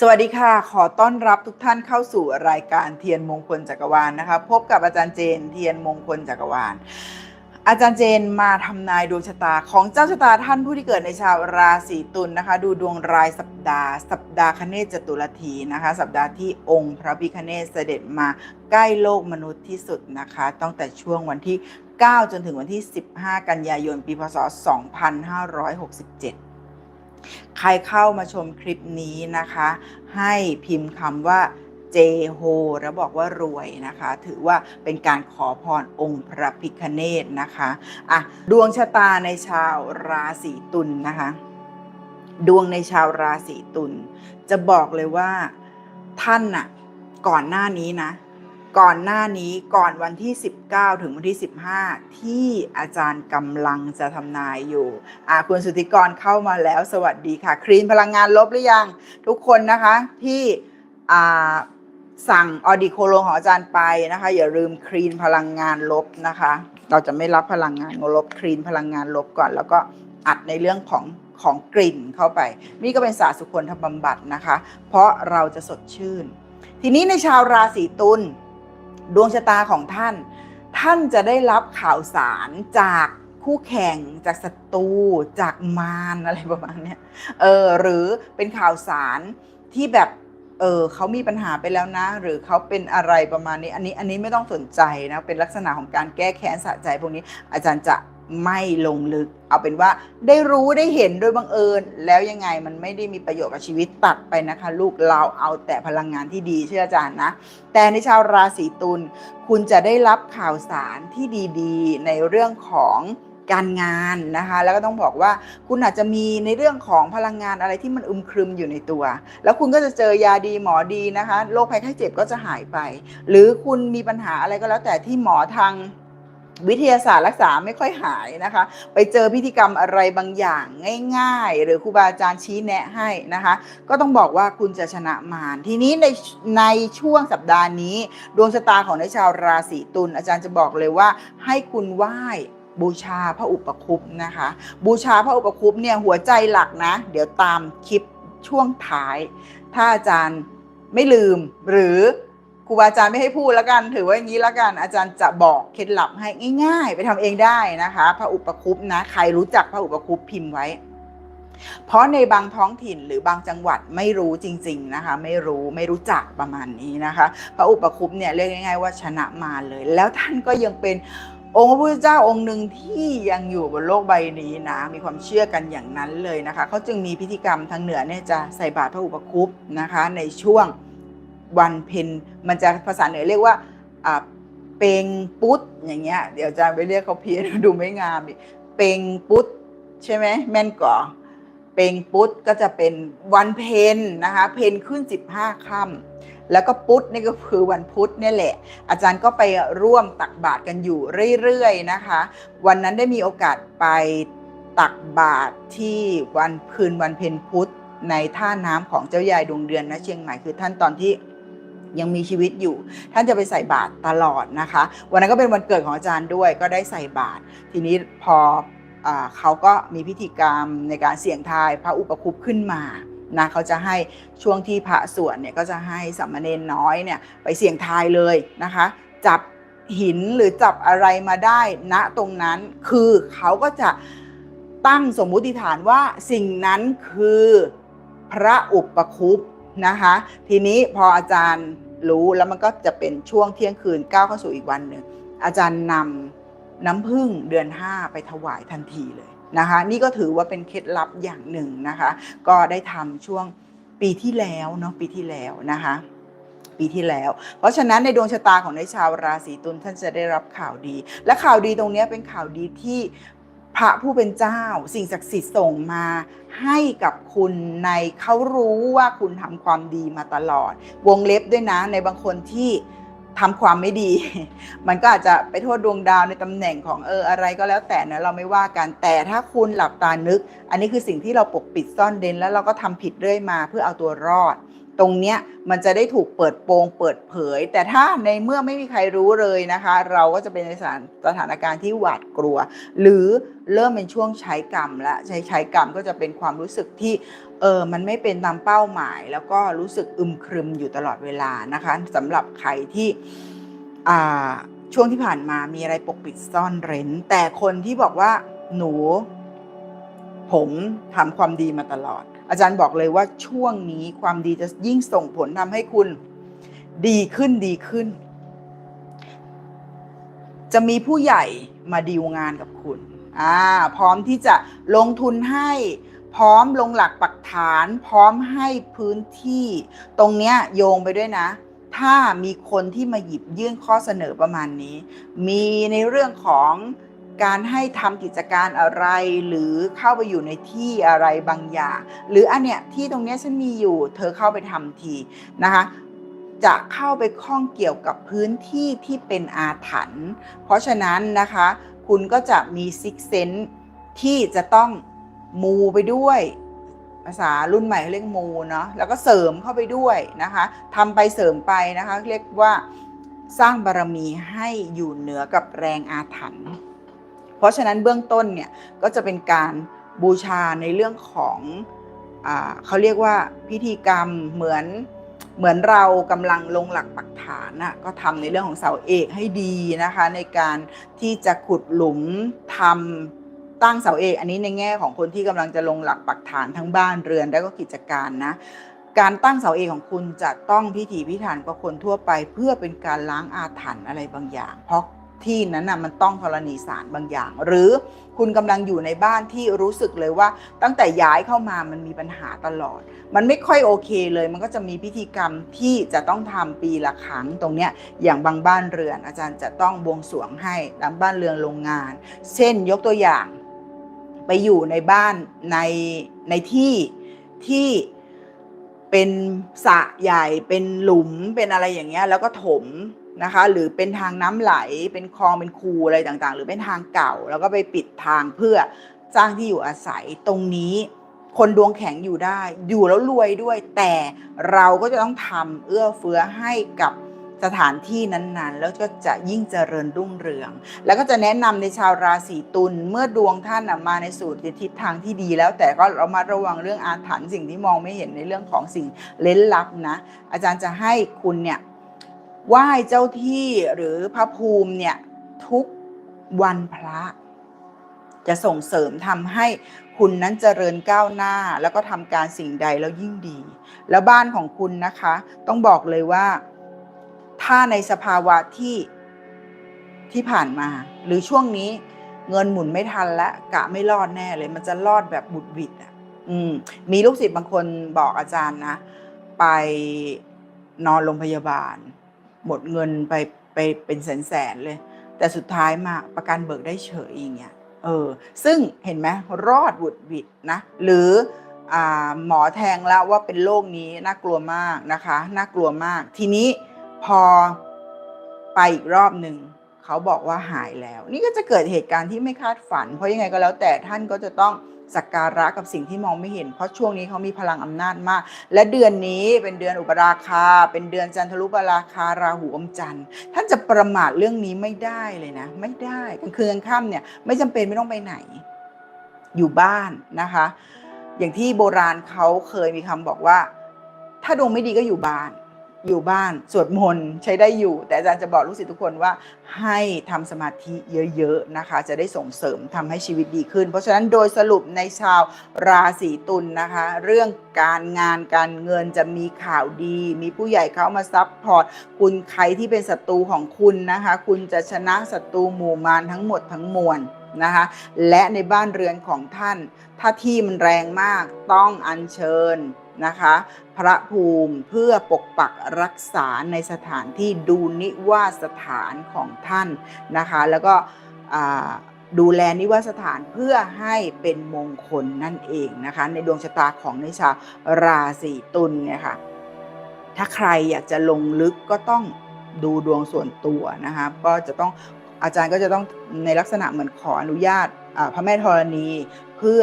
สวัสดีค่ะ ขอต้อนรับทุกท่านเข้าสู่รายการเทียนมงคลจักรวาลนะคะ พบกับอาจารย์เจนเทียนมงคลจักรวาล อาจารย์เจนมาทำนายดวงชะตาของเจ้าชะตาท่านผู้ที่เกิดในชาวราศีตุลนะคะ ดูดวงรายสัปดาห์ สัปดาห์คเนศจตุรธีนะคะ สัปดาห์ที่องค์พระพิคเนศเสด็จมาใกล้โลกมนุษย์ที่สุดนะคะ ตั้งแต่ช่วงวันที่ 9 จนถึงวันที่ 15 กันยายน ปีพศ 2567 ใครเข้ามาชมคลิปนี้นะคะ ให้พิมพ์คำว่าเจโฮแล้วบอกว่ารวยนะคะ ถือว่าเป็นการขอพรองค์พระพิคเนตนะคะอะดวงชะตาในชาวราศีตุลนนะคะ ดวงในชาวราศีตุลจะบอกเลยว่าท่านน่ะก่อนหน้านี้นะ ก่อนหน้านี้ก่อนวันที่ 19 ถึงวันที่ 15 ที่อาจารย์กำลังจะทำนายอยู่อ่าคุณสุธิกรเข้ามาแล้วสวัสดีค่ะคลีนพลังงานลบหรือยัง ทุกคนนะคะที่อ่าสั่งออดิโคโลของอาจารย์ไปนะคะ อย่าลืมคลีนพลังงานลบนะคะ เราจะไม่รับพลังงานลบคลีนพลังงานลบก่อน แล้วก็อัดในเรื่องของของกลิ่นเข้าไป นี่ก็เป็นศาสตร์สุคนธบำบัดนะคะ เพราะเราจะสดชื่น ทีนี้ในชาวราศีตุล ดวงชะตาของท่าน ท่านจะได้รับข่าวสารจากคู่แข่งจากศัตรูจากมารอะไรประมาณนี้เออหรือเป็นข่าวสารที่แบบเออเขามีปัญหาไปแล้วนะ หรือเขาเป็นอะไรประมาณนี้ อันนี้อันนี้ไม่ต้องสนใจนะเป็นลักษณะของการแก้แค้นสะใจพวกนี้อาจารย์จะ ไม่ลงลึก เอาเป็นว่าได้รู้ได้เห็นโดยบังเอิญ แล้วยังไงมันไม่ได้มีประโยชน์กับชีวิตตัดไปนะคะ ลูกเราเอาแต่พลังงานที่ดีเชื่ออาจารย์นะ แต่ในชาวราศีตุลคุณจะได้รับข่าวสารที่ดีๆ ในเรื่องของการงานนะคะ แล้วก็ต้องบอกว่าคุณอาจจะมีในเรื่องของพลังงานอะไรที่มันอึมครึมอยู่ในตัว แล้วคุณก็จะเจอยาดีหมอดีนะคะโรคภัยไข้เจ็บก็จะหายไป หรือคุณมีปัญหาอะไรก็แล้วแต่ที่หมอทาง วิทยาศาสตร์รักษาไม่ค่อยหายนะคะ ไปเจอพิธีกรรมอะไรบางอย่างง่าย ๆ หรือครูบาอาจารย์ชี้แนะให้นะคะ ก็ต้องบอกว่าคุณจะชนะมารทีนี้ในในช่วงสัปดาห์นี้ ดวงชะตาของในชาวราศีตุลอาจารย์จะบอกเลยว่า ให้คุณไหว้บูชาพระอุปคุปนะคะ บูชาพระอุปคุปเนี่ยหัวใจหลักนะ เดี๋ยวตามคลิปช่วงท้าย ถ้าอาจารย์ไม่ลืมหรือ ครูบาอาจารย์ไม่ให้พูดแล้วกัน ถือว่าอย่างนี้แล้วกันอาจารย์จะบอกเคล็ดลับให้ง่าย ๆ ไปทำเองได้นะคะพระอุปคุปนะใครรู้จักพระอุปคุปพิมพ์ไว้ เพราะในบางท้องถิ่นหรือบางจังหวัดไม่รู้จริง ๆนะคะ ไม่รู้ไม่รู้จักประมาณนี้นะคะ พระอุปคุปเนี่ยเรียกง่ายๆว่าชนะมาเลย แล้วท่านก็ยังเป็นองค์พระพุทธเจ้าองค์หนึ่งที่ยังอยู่บนโลกใบนี้นะ มีความเชื่อกันอย่างนั้นเลยนะคะเขาจึงมีพิธีกรรมทางเหนือเนี่ยจะใส่บาตรพระอุปคุปนะคะในช่วง วันเพ็ญมันจะภาษาเหนือเรียกว่าเปงปุ๊ดอย่างเงี้ยเดี๋ยวจะไปเรียกเขาเพี้ยนดูไม่งามอีกเปงปุ๊ดใช่ไหมแม่นก่อเปงปุ๊ดก็จะเป็นวันเพ็ญนะคะเพ็ญขึ้น 15ค่ำแล้วก็ปุ๊ดนี่ก็คือวันพุธนี่แหละ อาจารย์ก็ไปร่วมตักบาตรกันอยู่เรื่อยๆนะคะ วันนั้นได้มีโอกาสไปตักบาตรที่วันคืนวันเพ็ญพุธในท่าน้ำของเจ้ายายดวงเดือนนะเชียงใหม่คือท่านตอนที่ ยังมีชีวิตอยู่ ท่านจะไปใส่บาตรตลอดนะคะ วันนั้นก็เป็นวันเกิดของอาจารย์ด้วย ก็ได้ใส่บาตรทีนี้พออเขาก็มีพิธีกรรมในการเสี่ยงทายพระอุปคุปขึ้นมานะเขาจะให้ช่วงที่พระสวดเนี่ยก็จะให้สามมาเณรน้อยเนี่ยไปเสี่ยงทายเลยนะคะ จับหินหรือจับอะไรมาได้ณตรงนั้นคือเขาก็จะตั้งสมมุติฐานว่าสิ่งนั้นคือพระอุปคุปนะคะ ทีนี้พออาจารย์ รู้แล้วมันก็จะเป็นช่วงเที่ยงคืนก้าวเข้าสู่อีกวันหนึ่งอาจารย์นำน้ำผึ้งเดือน 5 ไปถวายทันทีเลยนะคะ นี่ก็ถือว่าเป็นเคล็ดลับอย่างหนึ่งนะคะ ก็ได้ทำช่วงปีที่แล้วเนาะปีที่แล้วนะคะ ปีที่แล้ว เพราะฉะนั้นในดวงชะตาของในชาวราศีตุลท่านจะได้รับข่าวดี และข่าวดีตรงนี้เป็นข่าวดีที่ พระผู้เป็นเจ้า สิ่งศักดิ์สิทธิ์ส่งมาให้กับคุณในเขารู้ว่าคุณทำความดีมาตลอด วงเล็บด้วยนะในบางคนที่ทำความไม่ดี มันก็อาจจะไปโทษดวงดาวในตำแหน่งของเอออะไรก็แล้วแต่นะเราไม่ว่ากันแต่ถ้าคุณหลับตานึก อันนี้คือสิ่งที่เราปกปิดซ่อนเร้นแล้วเราก็ทำผิดเรื่อยมาเพื่อเอาตัวรอด ตรงเนี้ยมันจะได้ถูกเปิดโปงเปิดเผย แต่ถ้าในเมื่อไม่มีใครรู้เลยนะคะ เราก็จะเป็นในสถานสถานการณ์ที่หวาดกลัว หรือเริ่มเป็นช่วงใช้กรรมและใช้ใช้กรรมก็จะเป็นความรู้สึกที่เออมันไม่เป็นตามเป้าหมาย แล้วก็รู้สึกอึมครึมอยู่ตลอดเวลานะคะสำหรับใครที่อ่าช่วงที่ผ่านมามีอะไรปกปิดซ่อนเร้น แต่คนที่บอกว่าหนู ผมทำความดีมาตลอด อาจารย์บอกเลยว่าช่วงนี้ความดีจะยิ่งส่งผลทำให้คุณดีขึ้นดีขึ้น จะมีผู้ใหญ่มาดีลงานกับคุณอ่าพร้อมที่จะลงทุนให้พร้อมลงหลักปักฐาน พร้อมให้พื้นที่ ตรงเนี้ยโยงไปด้วยนะ ถ้ามีคนที่มาหยิบยื่นข้อเสนอประมาณนี้ มีในเรื่องของ การให้ทำกิจการอะไร หรือเข้าไปอยู่ในที่อะไรบางอย่าง หรืออันเนี้ยที่ตรงเนี้ยฉันมีอยู่ เธอเข้าไปทำทีนะคะ จะเข้าไปข้องเกี่ยวกับพื้นที่ที่เป็นอาถรรพ์เพราะฉะนั้นนะคะ คุณก็จะมีซิกเซนที่จะต้องมูไปด้วยภาษารุ่นใหม่เขาเรียกมูเนาะแล้วก็เสริมเข้าไปด้วยนะคะทำไปเสริมไปนะคะ เรียกว่าสร้างบารมีให้อยู่เหนือกับแรงอาถรรพ์ เพราะฉะนั้นเบื้องต้นเนี่ยก็จะเป็นการบูชาในเรื่องของอเขาเรียกว่าพิธีกรรมเหมือนเหมือนเรากำลังลงหลักปักฐานน่ะก็ทำในเรื่องของเสาเอกให้ดีนะคะ ในการที่จะขุดหลุมทำตั้งเสาเอก อันนี้ในแง่ของคนที่กำลังจะลงหลักปักฐานทั้งบ้านเรือนและก็กิจการนะการตั้งเสาเอกของคุณจะต้องพิถีพิถันกว่าคนทั่วไป เพื่อเป็นการล้างอาถรรพ์อะไรบางอย่าง เพราะ ที่นั้นน่ะมันต้องธรณีสารบางอย่าง หรือคุณกำลังอยู่ในบ้านที่รู้สึกเลยว่า ตั้งแต่ย้ายเข้ามามันมีปัญหาตลอด มันไม่ค่อยโอเคเลย มันก็จะมีพิธีกรรมที่จะต้องทำปีละครั้งตรงเนี้ยอย่างบางบ้านเรือน อาจารย์จะต้องบวงสรวงให้บางบ้านเรือนโรงงาน เช่นยกตัวอย่าง ไปอยู่ในบ้านในในที่ที่เป็นสะใหญ่เป็นหลุมเป็นอะไรอย่างเงี้ยแล้วก็ถม นะคะ หรือเป็นทางน้ำไหล เป็นคลองเป็นคูอะไรต่างๆ หรือเป็นทางเก่า แล้วก็ไปปิดทางเพื่อสร้างที่อยู่อาศัยตรงนี้คนดวงแข็งอยู่ได้ อยู่แล้วรวยด้วย แต่เราก็จะต้องทำเอื้อเฟื้อให้กับสถานที่นั้นๆ แล้วก็จะยิ่งเจริญรุ่งเรือง แล้วก็จะแนะนำในชาวราศีตุลเมื่อดวงท่านมาในสูตรทิศทางที่ดีแล้ว แต่ก็เรามาระวังเรื่องอาถรรพ์สิ่งที่มองไม่เห็นในเรื่องของสิ่งเล้นลับนะ อาจารย์จะให้คุณเนี่ย ไหว้เจ้าที่หรือพระภูมิเนี่ยทุกวันพระ จะส่งเสริมทำให้คุณนั้นเจริญก้าวหน้า แล้วก็ทำการสิ่งใดแล้วยิ่งดี แล้วบ้านของคุณนะคะ ต้องบอกเลยว่า ถ้าในสภาวะที่ที่ผ่านมา หรือช่วงนี้เงินหมุนไม่ทันและกะไม่รอดแน่เลย มันจะรอดแบบบุดวิดอะอืมมีลูกศิษย์บางคนบอกอาจารย์นะ ไปนอนโรงพยาบาล หมดเงินไปไปเป็นแสนแสนๆเลย แต่สุดท้ายมาประกันเบิกได้เฉยอย่างเงี้ยเออซึ่งเห็นไหมรอดบุดหวิดนะหรืออหมอแทงแล้วว่าเป็นโรคนี้น่ากลัวมากนะคะน่ากลัวมาก ทีนี้พอไปอีกรอบหนึ่งเขาบอกว่าหายแล้ว นี่ก็จะเกิดเหตุการณ์ที่ไม่คาดฝัน เพราะยังไงก็แล้วแต่ท่านก็จะต้อง สักการะกับสิ่งที่มองไม่เห็น เพราะช่วงนี้เขามีพลังอำนาจมาก และเดือนนี้เป็นเดือนอุปราคา เป็นเดือนจันทรุปราคาราหูอมจันทร์ท่านจะประมาทเรื่องนี้ไม่ได้เลยนะ ไม่ได้กลางคืนกลางค่ำเนี่ยไม่จำเป็นไม่ต้องไปไหน อยู่บ้านนะคะ อย่างที่โบราณเขาเคยมีคำบอกว่า ถ้าดวงไม่ดีก็อยู่บ้าน อยู่บ้านสวดมนต์ใช้ได้อยู่ แต่อาจารย์จะบอกลูกศิษย์ทุกคนว่าให้ทำสมาธิเยอะๆนะคะ จะได้ส่งเสริมทำให้ชีวิตดีขึ้น เพราะฉะนั้นโดยสรุปในชาวราศีตุลนนะคะ เรื่องการงานการเงินจะมีข่าวดี มีผู้ใหญ่เข้ามาซับพอร์ตคุณใครที่เป็นศัตรูของคุณนะคะ คุณจะชนะศัตรูหมู่มารทั้งหมดทั้งมวลนะคะและในบ้านเรือนของท่าน ถ้าที่มันแรงมากต้องอัญเชิญ นะคะ พระภูมิเพื่อปกปักรักษาในสถานที่ดูนิวาสถานของท่านนะคะ แล้วก็ดูแลนิวาสถานเพื่อให้เป็นมงคลนั่นเองนะคะ ในดวงชะตาของในชาวราศีตุลเนี่ยค่ะถ้าใครอยากจะลงลึกก็ต้องดูดวงส่วนตัวนะคะก็จะต้องอาจารย์ก็จะต้องในลักษณะเหมือนขออนุญาตพระแม่ธรณีเพื่อ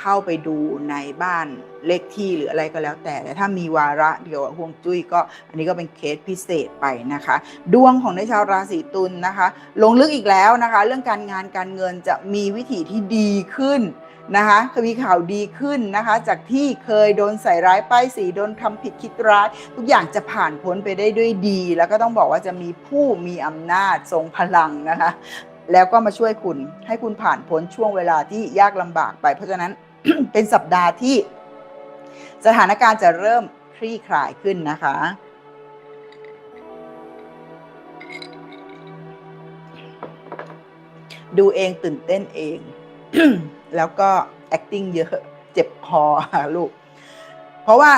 เข้าไปดูในบ้านเลขที่หรืออะไรก็แล้วแต่แต่ถ้ามีวาระเกี่ยวกับฮวงจุ้ยก็ อันนี้ก็เป็นเคสพิเศษไปนะคะ ดวงของในชาวราศีตุลนะคะ ลงลึกอีกแล้วนะคะ เรื่องการงานการเงินจะมีวิถีที่ดีขึ้นนะคะมีข่าวดีขึ้นนะคะ จากที่เคยโดนใส่ร้ายป้ายสีโดนทำผิดคิดร้าย ทุกอย่างจะผ่านพ้นไปได้ด้วยดี แล้วก็ต้องบอกว่าจะมีผู้มีอำนาจทรงพลังนะคะ แล้วก็มาช่วยคุณให้คุณผ่านพ้นช่วงเวลาที่ยากลำบากไป เพราะฉะนั้นเป็นสัปดาห์ที่สถานการณ์จะเริ่มคลี่คลายขึ้นนะคะ ดูเองตื่นเต้นเอง แล้วก็ acting เยอะ เจ็บคอลูก เพราะว่า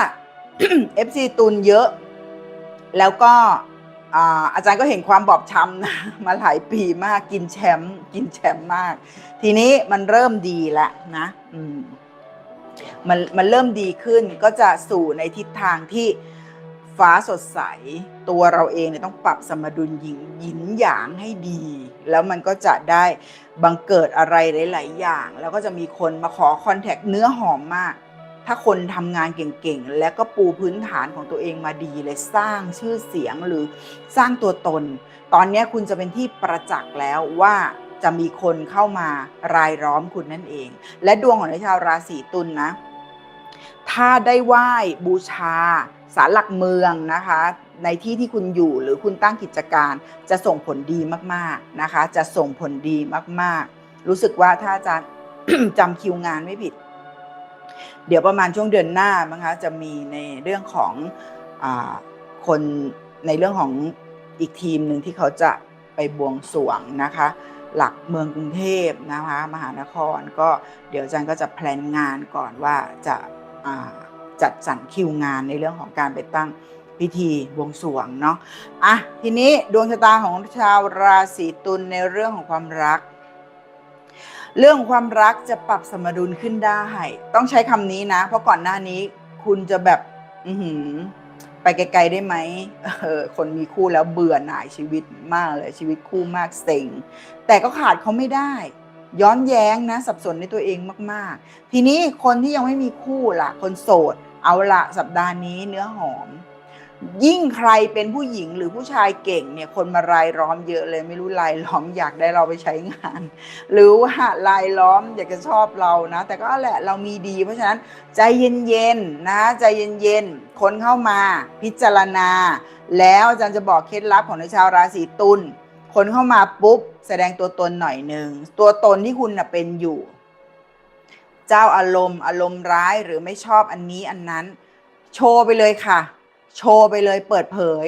FC ตุนเยอะ แล้วก็ อาจารย์ก็เห็นความบอบช้ำนะมาหลายปีมากกินแชมป์กินแชมป์มาก ทีนี้มันเริ่มดีแล้วนะมันมันเริ่มดีขึ้นก็จะสู่ในทิศทางที่ฟ้าสดใส ตัวเราเองเนี่ยต้องปรับสมดุลหยินหยินหยางให้ดี แล้วมันก็จะได้บังเกิดอะไรหลาย ๆ อย่าง แล้วก็จะมีคนมาขอคอนแทคเนื้อหอมมาก ถ้าคนทำงานเก่งๆ แล้วก็ปูพื้นฐานของตัวเองมาดีเลยสร้างชื่อเสียงหรือสร้างตัวตน ตอนนี้คุณจะเป็นที่ประจักษ์แล้วว่าจะมีคนเข้ามารายล้อมคุณนั่นเอง และดวงของชาวราศีตุลนนะถ้าได้ไหว้บูชาสารหลักเมืองนะคะ ในที่ที่คุณอยู่หรือคุณตั้งกิจการจะส่งผลดีมากๆนะคะ จะส่งผลดีมากๆ รู้สึกว่าถ้าอาจารย์จำคิวงานไม่ผิด เดี๋ยวประมาณช่วงเดือนหน้ามั้งคะจะมีในเรื่องของอคนในเรื่องของอีกทีมหนึ่งที่เขาจะไปบวงสรวงนะคะ หลักเมืองกรุงเทพนะคะมหานครก็เดี๋ยวอาจารย์ก็จะแพลนงานก่อนว่าจะาจัดสรรคิวงานในเรื่องของการไปตั้งพิธีบวงสรวงเนาะอะทีนี้ดวงชะตาของชาวราศีตุลในเรื่องของความรัก เรื่องความรักจะปรับสมดุลขึ้นได้ ต้องใช้คำนี้นะ เพราะก่อนหน้านี้คุณจะแบบ อือหือไปไกลๆได้ไหมเออคนมีคู่แล้วเบื่อหน่ายชีวิตมากเลยชีวิตคู่มากเซ็ง แต่ก็ขาดเขาไม่ได้ ย้อนแย้งนะ สับสนในตัวเองมากๆ ทีนี้คนที่ยังไม่มีคู่ล่ะ คนโสด เอาละสัปดาห์นี้เนื้อหอม ยิ่งใครเป็นผู้หญิงหรือผู้ชายเก่งเนี่ยคนมารายล้อมเยอะเลยไม่รู้รายล้อมอยากได้เราไปใช้งาน หรือว่ารายล้อมอยากจะชอบเรานะ แต่ก็แหละเรามีดี เพราะฉะนั้นใจเย็นๆนะใจเย็นๆคนเข้ามาพิจารณา แล้วอาจารย์จะบอกเคล็ดลับของในชาวราศีตุลคนเข้ามาปุ๊บแสดงตัวตนหน่อยหนึ่งตัวตนที่คุณนะเป็นอยู่ เจ้าอารมณ์อารมณ์ร้ายหรือไม่ชอบอันนี้อันนั้น โชว์ไปเลยค่ะ โชว์ไปเลยเปิดเผย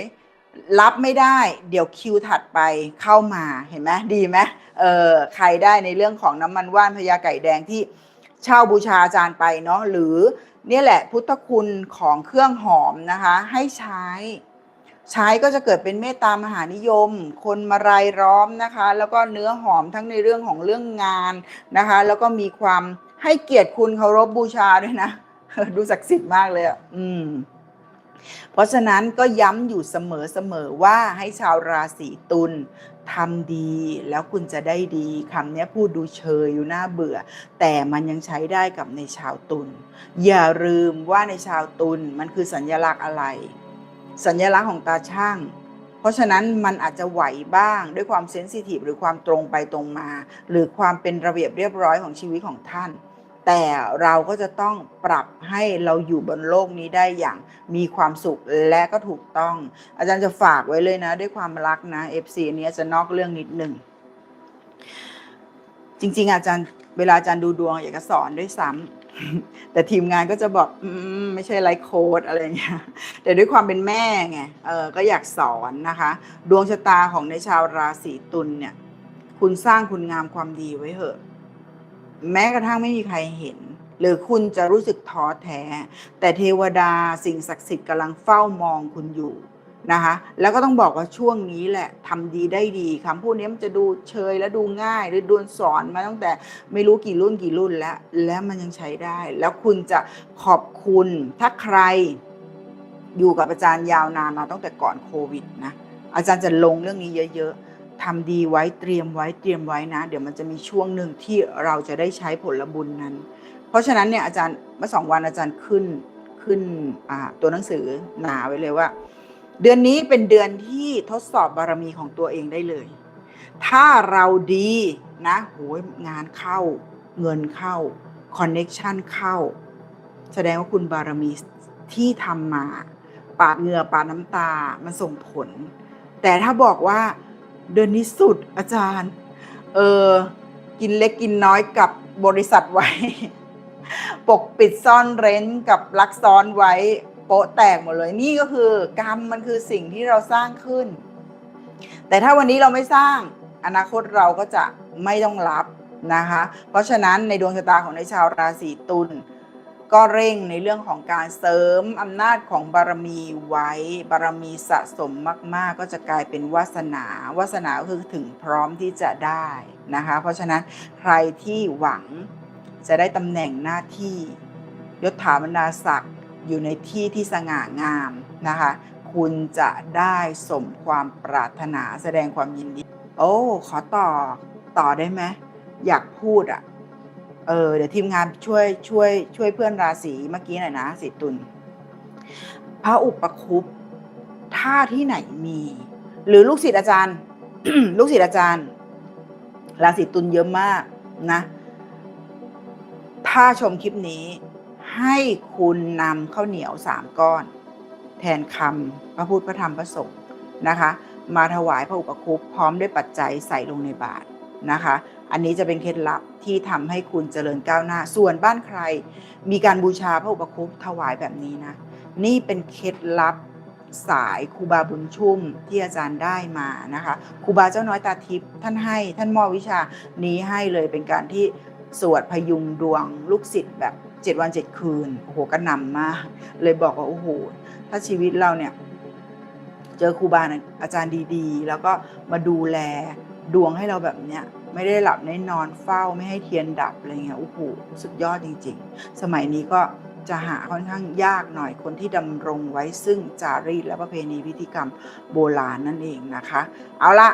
รับไม่ได้ เดี๋ยวคิวถัดไปเข้ามาเห็นไหมดีไหมเออใครได้ในเรื่องของน้ำมันว่านพญาไก่แดงที่เช่าบูชาอาจารย์ไปเนาะหรือเนี่ยแหละพุทธคุณของเครื่องหอมนะคะ ให้ใช้ ใช้ก็จะเกิดเป็นเมตตามหานิยม คนมารายล้อมนะคะ แล้วก็เนื้อหอมทั้งในเรื่องของเรื่องงานนะคะ แล้วก็มีความให้เกียรติคุณเคารพบูชาด้วยนะ ดูศักดิ์สิทธิ์มากเลยอะอืม เพราะฉะนั้นก็ย้ำอยู่เสมอๆว่าให้ชาวราศีตุลทำดีแล้วคุณจะได้ดีคำนี้พูดดูเชยอยู่หน่าเบื่อ แต่มันยังใช้ได้กับในชาวตุลอย่าลืมว่าในชาวตุลมันคือสัญลักษณ์อะไร สัญลักษณ์ของตาช่าง เพราะฉะนั้นมันอาจจะไหวบ้างด้วยความเซนซิทีฟหรือความตรงไปตรงมา หรือความเป็นระเบียบเรียบร้อยของชีวิตของท่าน แต่เราก็จะต้องปรับให้เราอยู่บนโลกนี้ได้อย่างมีความสุขและก็ถูกต้อง อาจารย์จะฝากไว้เลยนะ ด้วยความรักนะ FC อันนี้จะนอกเรื่องนิดหนึ่งจริง ๆ อาจารย์เวลาอาจารย์ดูดวงอยากจะสอนด้วยซ้ำแต่ทีมงานก็จะบอกอมไม่ใช่ไลฟ์โค้ดอะไรอย่างเงี้ยแต่ด้วยความเป็นแม่ไงเออก็อยากสอนนะคะ ดวงชะตาของในชาวราศีตุลเนี่ย คุณสร้างคุณงามความดีไว้เถอะ แม้กระทั่งไม่มีใครเห็น หรือคุณจะรู้สึกท้อแท้ แต่เทวดาสิ่งศักดิ์สิทธิ์กำลังเฝ้ามองคุณอยู่นะคะแล้วก็ต้องบอกว่าช่วงนี้แหละทำดีได้ดีคำพูดนี้มันจะดูเชยและดูง่าย หรือโดนสอนมาตั้งแต่ไม่รู้กี่รุ่นกี่รุ่นแล้ว แล้วมันยังใช้ได้ แล้วคุณจะขอบคุณถ้าใครอยู่กับอาจารย์ยาวนานมาตั้งแต่ก่อนโควิดนะอาจารย์จะลงเรื่องนี้เยอะ ๆ ทำดีไว้เตรียมไว้เตรียมไว้นะ เดี๋ยวมันจะมีช่วงหนึ่งที่เราจะได้ใช้ผลบุญนั้น เพราะฉะนั้นเนี่ยอาจารย์เมื่อสองวันอาจารย์ขึ้นขึ้นตัวหนังสือหนาไว้เลยว่า เดือนนี้เป็นเดือนที่ทดสอบบารมีของตัวเองได้เลย ถ้าเราดีนะโหยงานเข้า เงินเข้าคอนเน็ชันเข้า แสดงว่าคุณบารมีที่ทำมา ปาดเหงื่อปาดน้ำตามันส่งผล แต่ถ้าบอกว่า เดือนนี้สุดอาจารย์ เออ กินเล็กกินน้อยกับบริษัทไว้ ปกปิดซ่อนเร้นกับลักซ้อนไว้ โปะแตกหมดเลย นี่ก็คือกรรมมันคือสิ่งที่เราสร้างขึ้น แต่ถ้าวันนี้เราไม่สร้าง อนาคตเราก็จะไม่ต้องรับนะคะ เพราะฉะนั้นในดวงชะตาของในชาวราศีตุล ก็เร่งในเรื่องของการเสริมอำนาจของบารมีไว้ บารมีสะสมมาก ๆ ก็จะกลายเป็นวาสนาวาสนาคือถึงพร้อมที่จะได้นะคะ เพราะฉะนั้นใครที่หวังจะได้ตำแหน่งหน้าที่ยศถาบรรดาศักดิ์อยู่ในที่ที่สง่างามนะคะ คุณจะได้สมความปรารถนาแสดงความยินดี โอ้ ขอต่อต่อได้ไหมอยากพูดอะ่ะ เออเดี๋ยวทีมงานช่วยช่วยช่วยเพื่อนราศีเมื่อกี้หน่อยนะสีตุลพระอุปคุปถ้าที่ไหนมี หรือลูกศิษย์อาจารย์ ลูกศิษย์อาจารย์ ราศีตุลเยอะมากนะ ถ้าชมคลิปนี้ ให้คุณนำข้าวเหนียวสามก้อน แทนคำพระพุทธพระธรรมพระสงฆ์นะคะ มาถวายพระอุปคุปพร้อมด้วยปัจจัยใส่ลงในบาตรนะคะ อันนี้จะเป็นเคล็ดลับที่ทำให้คุณเจริญก้าวหน้า ส่วนบ้านใคร มีการบูชาพระอุปคุปถวายแบบนี้นะ นี่เป็นเคล็ดลับสายครูบาบุญชุ่มที่อาจารย์ได้มานะคะครูบาเจ้าน้อยตาทิพย์ท่านให้ท่านมอบวิชานี้ให้เลยเป็นการที่สวดพยุงดวงลูกศิษย์แบบ7วัน7คืนโอ้โหก็นำมาก เลยบอกว่าโอ้โหถ้าชีวิตเราเนี่ย เจอครูบาอาจารย์ดีๆ แล้วก็มาดูแลดวงให้เราแบบเนี้ย ไม่ได้หลับไม่นอนเฝ้าไม่ให้เทียนดับอะไรเงี้ยโอ้โหสุดยอดจริง ๆ สมัยนี้ก็จะหาค่อนข้างยากหน่อยคนที่ดำรงไว้ซึ่งจารีตและประเพณีพิธีกรรมโบราณนั่นเองนะคะ เอาละ